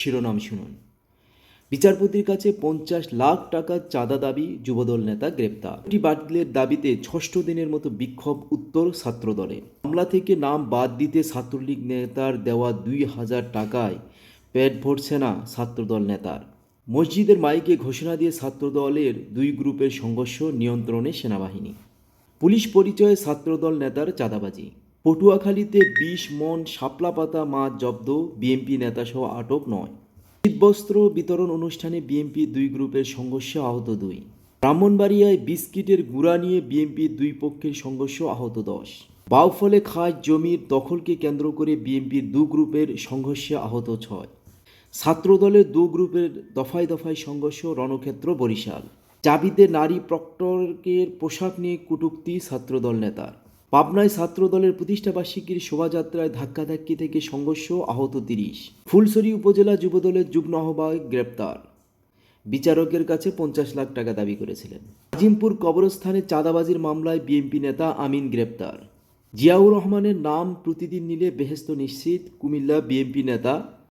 শিরোনাম শুনুন। বিচারপতির কাছে পঞ্চাশ লাখ টাকার চাঁদা দাবি যুবদল নেতা গ্রেপ্তার। এটি বাতিলের দাবিতে ষষ্ঠ দিনের মতো বিক্ষোভ উত্তর ছাত্রদলে। মামলা থেকে নাম বাদ দিতে ছাত্রলীগ নেতার দেওয়া দুই হাজার টাকায় পেট ভরছে না ছাত্রদল নেতার। মসজিদের মাইকে ঘোষণা দিয়ে ছাত্রদলের দুই গ্রুপের সংঘর্ষ নিয়ন্ত্রণে সেনাবাহিনী। পুলিশ পরিচয়ে ছাত্রদল নেতার চাঁদাবাজি। পটুয়াখালীতে বিশ মন শাপলা পাতা মাছ জব্দ বিএনপি নেতাসহ আটক নয়। শীতবস্ত্র বিতরণ অনুষ্ঠানে বিএনপি দুই গ্রুপের সংঘর্ষে আহত দুই। ব্রাহ্মণবাড়িয়ায় বিস্কিটের গুড়া নিয়ে বিএনপি দুই পক্ষের সংঘর্ষ আহত দশ। বাউফলে খাস জমির দখলকে কেন্দ্র করে বিএনপির দু গ্রুপের সংঘর্ষে আহত ছয়। ছাত্রদলের দু গ্রুপের দফায় দফায় সংঘর্ষ, রণক্ষেত্র, বরিশাল। চাবিতে নারী প্রক্টরকের পোশাক নিয়ে কটূক্তি ছাত্রদল নেতার। পাবনায় ছাত্রদলের প্রতিষ্ঠাবার্ষিকীর শোভাযাত্রায় ধাক্কাধাক্কি থেকে সংঘর্ষ আহত তিরিশ। ফুলছড়ি উপজেলা যুবদলের যুগ্ম আহ্বায়ক গ্রেপ্তার। বিচারকের কাছে পঞ্চাশ লাখ টাকা দাবি করেছিলেন। আজিমপুর কবরস্থানে চাঁদাবাজির মামলায় বিএনপি নেতা আমিন গ্রেপ্তার। জিয়াউর রহমানের নাম প্রতিদিন নিলে বেহেস্ত নিশ্চিত, কুমিল্লা বিএনপি নেতা